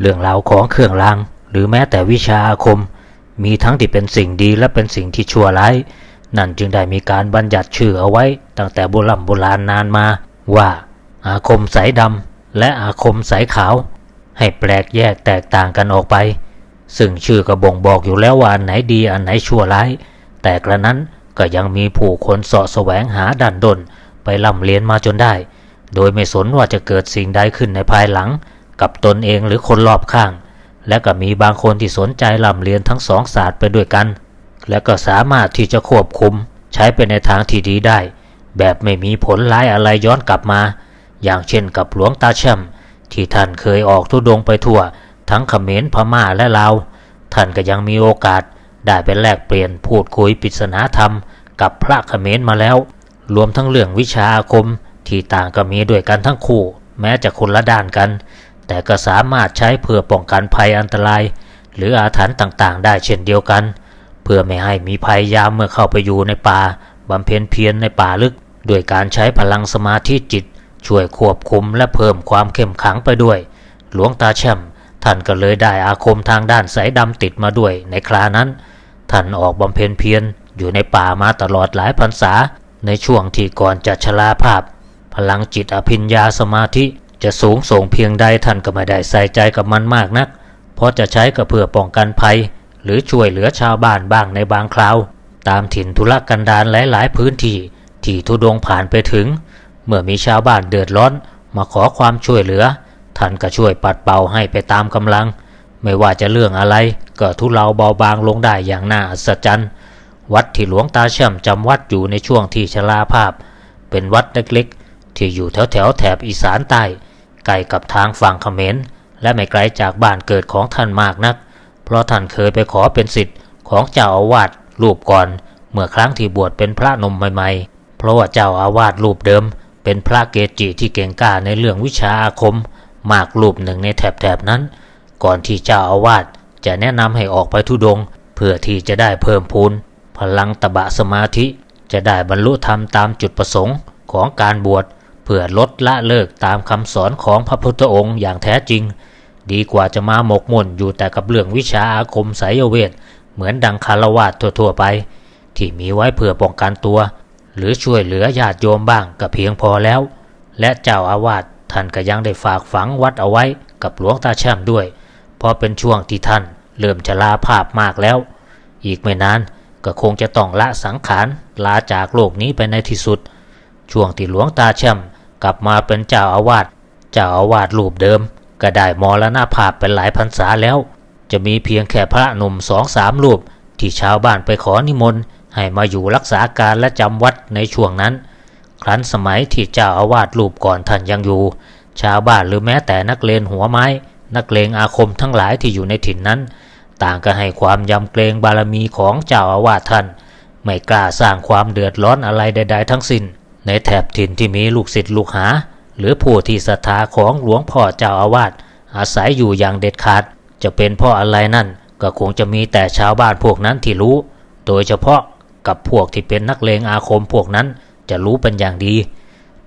เรื่องราวของเครื่องราง หรือแม้แต่วิชาอาคม มีทั้งที่เป็นสิ่งดีและเป็นสิ่งที่ชั่วร้าย นั่นจึงได้มีการบัญญัติชื่อเอาไว้ ตั้งแต่โบราณโบราณนานมา ว่าอาคมสายดำและอาคมสายขาว ให้แปลกแยกแตกต่างกันออกไป ซึ่งชื่อก็บ่งบอกอยู่แล้วว่าอันไหนดีอันไหนชั่วร้าย แต่กระนั้นก็ยังมีผู้คนเสาะแสวงหาดันดนไปล่ำเรียนมาจนได้ โดยไม่สนว่าจะเกิดสิ่งใดขึ้นในภายหลัง กับตนเองหรือคนรอบข้าง และก็มีบางคนที่สนใจล่ำเรียนทั้งสองศาสตร์ไปด้วยกัน และก็สามารถที่จะควบคุมใช้ไปในทางที่ดีได้ แบบไม่มีผลร้ายอะไรย้อนกลับมา อย่างเช่นกับหลวงตาแช่มที่ท่านเคยออกทุดงไปทั่ว ทั้งเขมรพม่าและลาวท่านก็ยังมีโอกาสได้ไปแลกเปลี่ยนพูดคุยปริศนาธรรม กับพระเขมรมาแล้ว รวมทั้งเรื่องวิชาอาคมที่ต่างก็มีด้วยกันทั้งคู่ แม้จะคนละด้านกัน แต่ก็สามารถใช้เพื่อป้องกันภัยอันตราย หรืออาถรรพ์ต่างๆ ได้เช่นเดียวกัน เพื่อไม่ให้มีภัยยามเมื่อเข้าไปอยู่ในป่าบำเพ็ญเพียรในป่าลึกด้วยการใช้พลังสมาธิจิต ช่วยควบคุมและเพิ่มความเข้มขังไปด้วย หลวงตาแช่มท่านก็เลยได้อาคมทางด้านสายดำติดมาด้วยในครานั้น ท่านออกบำเพ็ญเพียรอยู่ในป่ามาตลอดหลายพรรษา ในช่วงที่ก่อนจะชราภาพ พลังจิตอภิญญาสมาธิ จะสูงส่งเพียงใดท่านก็ไม่ได้ใส่ใจกับมันมากนัก เพราะจะใช้ก็เพื่อป้องกันภัย หรือช่วยเหลือชาวบ้านบ้างในบางคราว ตามถิ่นทุรกันดารหลายๆ พื้นที่ที่ทุดงผ่านไปถึง เมื่อมีชาวบ้านเดือดร้อนมาขอความช่วยเหลือ ท่านก็ช่วยปัดเป่าให้ไปตามกำลัง ไม่ว่าจะเรื่องอะไร ก็ทุเลาเบาบางลงได้อย่างน่าอัศจรรย์วัดที่หลวงตาแช่มจำวัดอยู่ในช่วงที่ชราภาพ เป็นวัดเล็กๆที่อยู่แถวแถวแถบอีสานใต้ ใกล้กับทางฝั่งเขมรและไม่ไกลจากบ้านเกิดของท่านมากนัก เพราะท่านเคยไปขอเป็นสิทธิ์ของเจ้าอาวาสรูปก่อน เมื่อครั้งที่บวชเป็นพระนมใหม่ๆ เพราะว่าเจ้าอาวาสรูปเดิม เป็นพระเกจิที่เก่งกล้าในเรื่องวิชาอาคม มากรูปหนึ่งในแถบๆนั้น ก่อนที่เจ้าอาวาสจะแนะนำให้ออกไปทุดง เพื่อที่จะได้เพิ่มพูนพลังตบะสมาธิจะได้บรรลุธรรมตามจุดประสงค์ของการบวช พื่อลดละเลิกตามคำสอนของพระพุทธองค์อย่างแท้จริง ดีกว่าจะมาหมกมุ่นอยู่แต่กับเรื่องวิชาอาคมไสยเวท เหมือนดังคารวาสทั่วๆไป ที่มีไว้เพื่อป้องกันตัว หรือช่วยเหลือญาติโยมบ้างก็เพียงพอแล้ว และเจ้าอาวาสท่านก็ยังได้ฝากฝังวัดเอาไว้กับหลวงตาแช่มด้วย เพราะเป็นช่วงที่ท่านเริ่มจะลาภาพมากแล้ว อีกไม่นานก็คงจะต้องละสังขารลาจากโลกนี้ไปในที่สุด ช่วงที่หลวงตาแช่ม กลับมาเป็นเจ้าอาวาสเจ้าอาวาสรูปเดิม ก็ได้มรณภาพเป็นหลายพรรษาแล้ว จะมีเพียงแค่พระหนุ่มสองสามรูป ที่ชาวบ้านไปขอนิมนต์ให้มาอยู่รักษาการและจำวัดในช่วงนั้น ครั้นสมัยที่เจ้าอาวาสรูปก่อนท่านยังอยู่ ชาวบ้านหรือแม้แต่นักเลงหัวไม้ นักเลงอาคมทั้งหลายที่อยู่ในถิ่นนั้น ต่างก็ให้ความยำเกรงบารมีของเจ้าอาวาสท่าน ไม่กล้าสร้างความเดือดร้อนอะไรใด ๆ ทั้งสิ้น ในแถบถิ่นที่มีลูกศิษย์ลูกหา หรือผู้ที่ศรัทธาของหลวงพ่อเจ้าอาวาสอาศัยอยู่อย่างเด็ดขาด จะเป็นพราะอะไรนั่น ก็คงจะมีแต่ชาวบ้านพวกนั้นที่รู้ โดยเฉพาะกับพวกที่เป็นนักเลงอาคมพวกนั้นจะรู้เป็นอย่างดี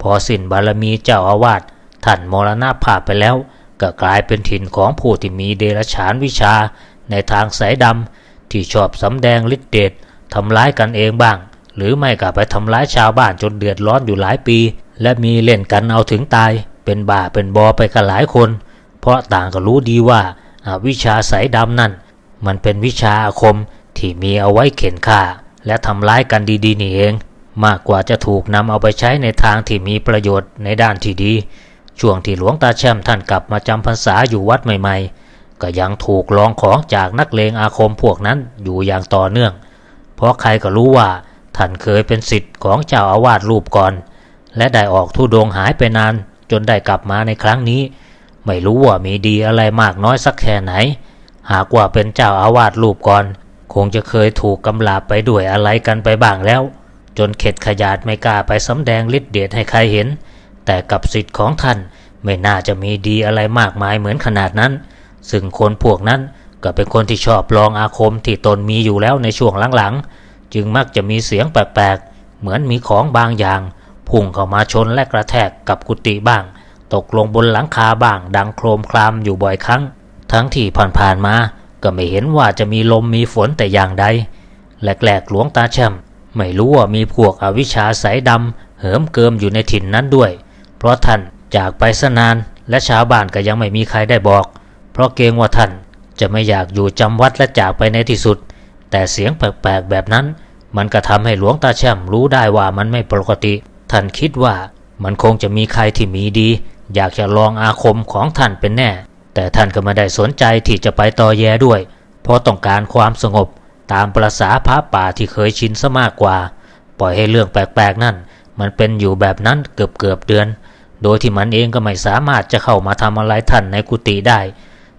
พอสิ้นบารมีเจ้าอาวาสท่านมรณภาพไปแล้ว ก็กลายเป็นถิ่นของผู้ที่มีเดรัจฉานวิชาในทางสายดำที่ชอบสำแดงฤทธิเดชทำร้ายกันเองบ้าง หรือไม่ก็ไปทำร้ายชาวบ้านจนเดือดร้อนอยู่หลายปี และมีเล่นกันเอาถึงตาย เป็นบ้าเป็นบอไปกันหลายคน เพราะต่างก็รู้ดีว่าอาวิชาสายดำนั่น มันเป็นวิชาอาคมที่มีเอาไว้เข็นฆ่า และทำร้ายกันดีๆนี่เอง มากกว่าจะถูกนำเอาไปใช้ในทางที่มีประโยชน์ในด้านที่ดี ช่วงที่หลวงตาแช่มท่านกลับมาจำพรรษาอยู่วัดใหม่ๆ ก็ยังถูกลองของจากนักเลงอาคมพวกนั้นอยู่อย่างต่อเนื่อง เพราะใครก็รู้ว่า ท่านเคยเป็นสิทธิ์ของเจ้าอาวาสรูปก่อน และได้ออกทุดงหายไปนานจนได้กลับมาในครั้งนี้ ไม่รู้ว่ามีดีอะไรมากน้อยสักแค่ไหน หากว่าเป็นเจ้าอาวาสรูปก่อน คงจะเคยถูกกำลาบไปด้วยอะไรกันไปบ้างแล้ว จนเข็ดขยาดไม่กล้าไปสำแดงฤทธิ์เดชให้ใครเห็น แต่กับสิทธิ์ของท่านไม่น่าจะมีดีอะไรมากมายเหมือนขนาดนั้น ซึ่งคนพวกนั้นก็เป็นคนที่ชอบลองอาคมที่ตนมีอยู่แล้วในช่วงหลังๆ จึงมักจะมีเสียงแปลกๆ เหมือนมีของบางอย่าง พุ่งเข้ามาชนและกระแทกกับกุฏิบ้าง ตกลงบนหลังคาบ้าง ดังโครมครามอยู่บ่อยครั้ง ทั้งที่ผ่านๆมาก็ไม่เห็นว่าจะมีลมมีฝนแต่อย่างใดแหลกๆหลวงตาแช่มไม่รู้ว่ามีพวกอวิชชาสายดำเหิมเกิมอยู่ในถิ่นนั้นด้วย เพราะท่านจากไปสนานและชาวบ้านก็ยังไม่มีใครได้บอก เพราะเกรงว่าท่านจะไม่อยากอยู่จำวัดและจากไปในที่สุด แต่เสียงแปลกๆแบบนั้น มันก็ทำให้หลวงตาแช่มรู้ได้ว่ามันไม่ปกติ ท่านคิดว่ามันคงจะมีใครที่มีดี อยากจะลองอาคมของท่านเป็นแน่ แต่ท่านก็ไม่ได้สนใจที่จะไปต่อแย่ด้วย เพราะต้องการความสงบตามประษาพระป่าที่เคยชินซะมากกว่า ปล่อยให้เรื่องแปลกๆนั่น มันเป็นอยู่แบบนั้นเกือบเกือบๆเดือน โดยที่มันเองก็ไม่สามารถจะเข้ามาทำอะไรท่านในกุฏิได้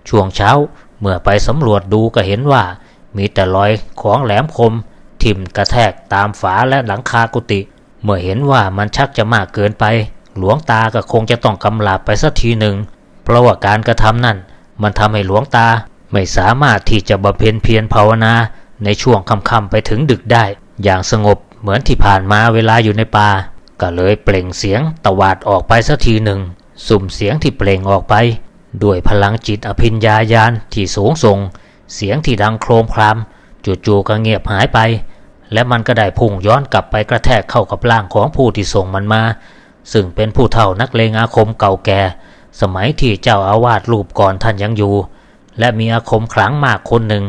ช่วงเช้าเมื่อไปสำรวจดูก็เห็นว่า มีแต่รอยของแหลมคม ทิ่มกระแทกตามฝาและหลังคากุฏิเมื่อเห็นว่ามันชักจะมากเกินไป หลวงตาก็คงจะต้องกำลาบไปสักทีหนึ่ง เพราะว่าการกระทำนั่น มันทำให้หลวงตาไม่สามารถที่จะบำเพ็ญเพียรภาวนา ในช่วงค่ำๆไปถึงดึกได้ อย่างสงบเหมือนที่ผ่านมาเวลาอยู่ในป่าก็เลยเปล่งเสียงตวาดออกไปสักทีหนึ่ง สุ่มเสียงที่เปล่งออกไป ด้วยพลังจิตอภิญญาญาณที่สูงส่ง เสียงที่ดังโครมครามจู่ๆก็เงียบหายไป และมันก็ได้พุ่งย้อนกลับไปกระแทกเข้ากับร่างของผู้ที่ส่งมันมา ซึ่งเป็นผู้เฒ่านักเลงอาคมเก่าแก่ สมัยที่เจ้าอาวาสรูปก่อนท่านยังอยู่ และมีอาคมขลังมากคนหนึ่ง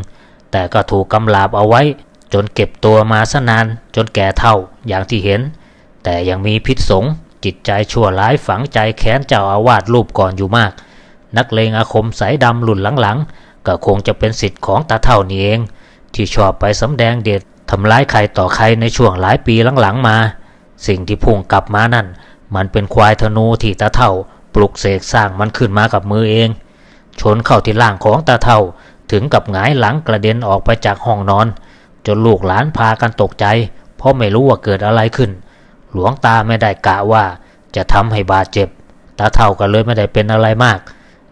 แต่ก็ถูกกำลาบเอาไว้ จนเก็บตัวมาสนานจนแก่เท่าอย่างที่เห็น แต่ยังมีพิษสงจิตใจชั่วร้ายฝังใจแค้นเจ้าอาวาสรูปก่อนอยู่มาก นักเลงอาคมสายดำหลุนหลังๆ ก็คงจะเป็นสิทธิ์ของตาเท่านี่เอง ที่ชอบไปสำแดงเดชทำร้ายใครต่อใครในช่วงหลายปีหลังๆมา สิ่งที่พุ่งกลับมานั่น มันเป็นควายธนูที่ตาเท่า ปลุกเสกสร้างมันขึ้นมากับมือเอง ชนเข้าที่ล่างของตาเท่าถึงกับหงายหลังกระเด็นออกไปจากห้องนอน จนลูกหลานพากันตกใจ เพราะไม่รู้ว่าเกิดอะไรขึ้น หลวงตาไม่ได้กะว่าจะทำให้บาดเจ็บ ตาเท่าก็เลยไม่ได้เป็นอะไรมาก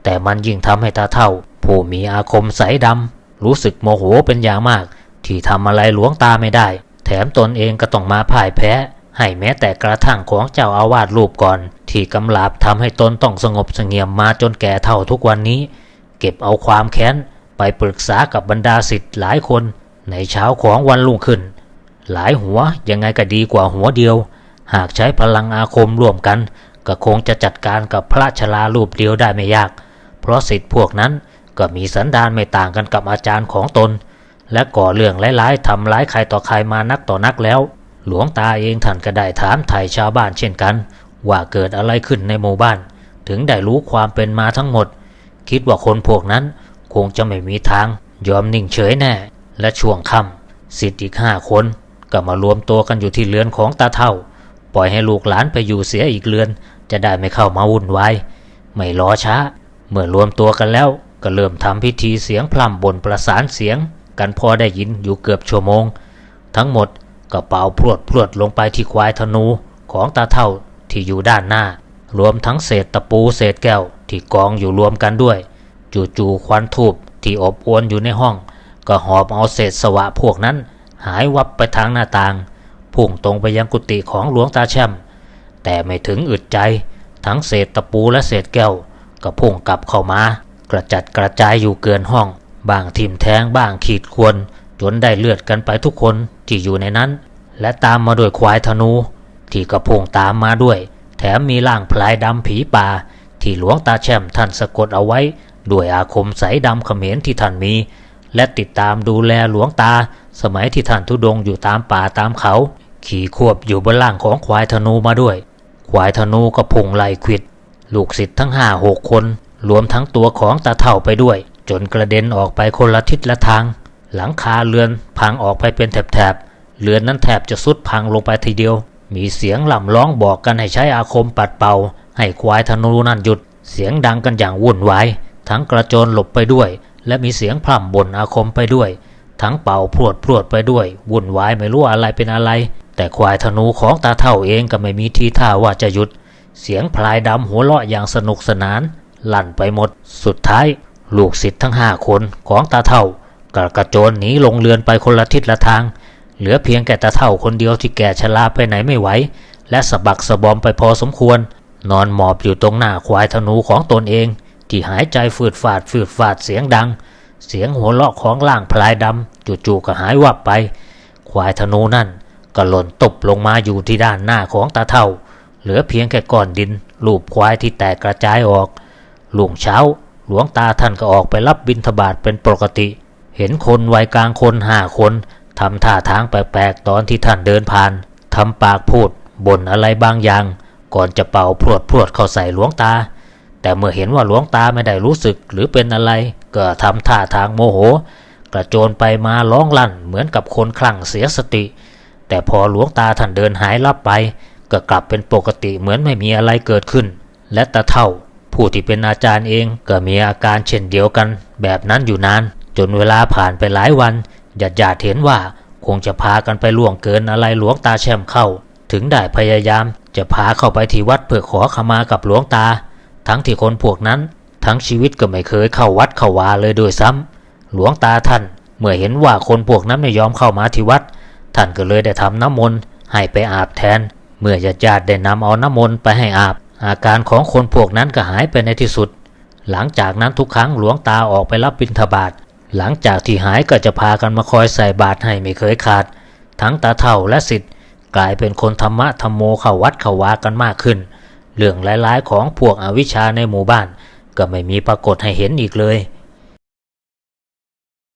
แต่มันยิ่งทำให้ตาเท่า ผู้มีอาคมใสดำรู้สึกโมโหเป็นอย่างมาก ที่ทำอะไรหลวงตาไม่ได้ แถมตนเองก็ต้องมาพ่ายแพ้ ให้แม้แต่กระทั่งของเจ้าอาวาสรูปก่อน ที่กำลาบทำให้ตนต้องสงบเสงี่ยมมาจนแก่เท่าทุกวันนี้ เก็บเอาความแค้นไปปรึกษากับบรรดาสิทธิ์หลายคนในเช้าของวันรุ่งขึ้น หลายหัวยังไงก็ดีกว่าหัวเดียว หากใช้พลังอาคมร่วมกัน ก็คงจะจัดการกับพระชรารูปเดียวได้ไม่ยาก เพราะสิทธิ์พวกนั้น ก็มีสันดานไม่ต่างกันกับอาจารย์ของตน และก่อเรื่องร้ายๆทำร้ายใครต่อใครมานักต่อนักแล้ว หลวงตาเองท่านก็ได้ถามไถ่ชาวบ้านเช่นกัน ว่าเกิดอะไรขึ้นในหมู่บ้าน ถึงได้รู้ความเป็นมาทั้งหมด คิดว่าคนพวกนั้นคงจะไม่มีทาง ยอมนิ่งเฉยแน่ และช่วงค่ำสิทธิ์อีกห้าคนก็มารวมตัวกันอยู่ที่เรือนของตาเท่า ปล่อยให้ลูกหลานไปอยู่เสียอีกเรือน จะได้ไม่เข้ามาวุ่นวายไม่รอช้า เมื่อรวมตัวกันแล้ว ก็เริ่มทำพิธีเสียงพร่ำบนประสานเสียง กันพอได้ยินอยู่เกือบชั่วโมง ทั้งหมดก็เป่าพรวดพรวดลงไปที่ควายธนูของตาเท่าที่อยู่ด้านหน้า รวมทั้งเศษตะปูเศษแก้วที่กองอยู่รวมกันด้วย จู่ๆควันทูบที่อบอวนอยู่ในห้อง ก็หอบเอาเศษสวะพวกนั้น หายวับไปทางหน้าต่างพุ่งตรงไปยังกุฏิของหลวงตาแช่มแต่ไม่ถึงอึดใจ ทั้งเศษตะปูและเศษแก้วก็พุ่งกลับเข้ามา กระจัดกระจายอยู่เกินห้อง บางทิมแทงบ้างขีดควรจนได้เลือดกันไปทุกคนที่อยู่ในนั้น และตามมาด้วยควายธนู ที่กระพุ่งตามมาด้วย แถมมีร่างพลายดำผีป่า ที่หลวงตาแช่มท่านสะกดเอาไว้ ด้วยอาคมใสดำเขมรที่ท่านมี และติดตามดูแลหลวงตา สมัยที่ท่านทุดงอยู่ตามป่าตามเขา ขี่ควบอยู่บนล่างของควายธนูมาด้วย ควายธนูก็พุ่งไล่ควิด ลูกศิษย์ทั้งห้าหกคน รวมทั้งตัวของตาเท่าไปด้วย จนกระเด็นออกไปคนละทิศละทาง หลังคาเรือนพังออกไปเป็นแถบๆเรือนนั้นแทบจะสุดพังลงไปทีเดียว มีเสียงล่ำร้องบอกกันให้ใช้อาคมปัดเป่า ให้ควายธนูนั่นหยุด เสียงดังกันอย่างวุ่นวายทั้งกระโจนหลบไปด้วย และมีเสียงพร่ำบ่นอาคมไปด้วย ทั้งเป่าพรวดพรวดไปด้วย วุ่นวายไม่รู้อะไรเป็นอะไร แต่ควายธนูของตาเท่าเองก็ไม่มีทีท่าว่าจะหยุด เสียงพลายดำหัวเราะอย่างสนุกสนาน ลั่นไปหมด สุดท้าย ลูกศิษย์ทั้งห้าคนของตาเท่ากระกระโจนหนีลงเรือนไปคนละทิศละทาง เหลือเพียงแก่ตาเท่าคนเดียวที่แก่ชราไปไหนไม่ไหว และสะบักสะบอมไปพอสมควร นอนหมอบอยู่ตรงหน้าควายธนูของตนเอง ที่หายใจฝืดฝาดฝืดฝาดเสียงดัง เสียงหัวเราะของล่างพลายดำจู่ๆก็หายวับไป ควายธนูนั่นก็หล่นตบลงมาอยู่ที่ด้านหน้าของตาเท่า เหลือเพียงแค่ก้อนดินลูบควายที่แตกกระจายออก ลุงเช้า หลวงตาท่านก็ออกไปรับบิณฑบาตเป็นปกติ เห็นคนวัยกลางคนห้าคนทำท่าทางแปลกๆตอนที่ท่านเดินผ่านทำปากพูดบ่นอะไรบางอย่าง ก่อนจะเป่าพรวดพรวดเข้าใส่หลวงตา แต่เมื่อเห็นว่าหลวงตาไม่ได้รู้สึกหรือเป็นอะไร ก็ทำท่าทางโมโห กระโจนไปมาร้องลั่นเหมือนกับคนคลั่งเสียสติ แต่พอหลวงตาท่านเดินหายลับไป ก็กลับเป็นปกติเหมือนไม่มีอะไรเกิดขึ้น และตาเท่า ผู้ที่เป็นอาจารย์เองก็มีอาการเช่นเดียวกัน แบบนั้นอยู่นาน จนเวลาผ่านไปหลายวันญาติญาติเห็นว่าคงจะพากันไปล่วงเกินอะไรหลวงตาแช่มเข้า ถึงได้พยายามจะพาเข้าไปที่วัดเพื่อขอขมากับหลวงตา ทั้งที่คนพวกนั้น ทั้งชีวิตก็ไม่เคยเข้าวัดเข้าวาเลยโดยซ้ำหลวงตาท่านเมื่อเห็นว่าคนพวกนั้นไม่ยอมเข้ามาที่วัด ท่านก็เลยได้ทำน้ำมนต์ให้ไปอาบแทน เมื่อญาติญาติได้นำเอาน้ำมนต์ไปให้อาบ อาการของคนพวกนั้นก็หายไปในที่สุด หลังจากนั้นทุกครั้งหลวงตาออกไปรับบิณฑบาตหลังจากที่หายก็จะพากันมาคอยใส่บาตรให้ไม่เคยขาด ทั้งตาเท่าและสิทธิ์กลายเป็นคนธรรมะธรรมโมเข้าวัดเข้าวากันมากขึ้น เรื่องร้ายๆของพวกอวิชชาในหมู่บ้าน ก็ไม่มีปรากฏให้เห็นอีกเลย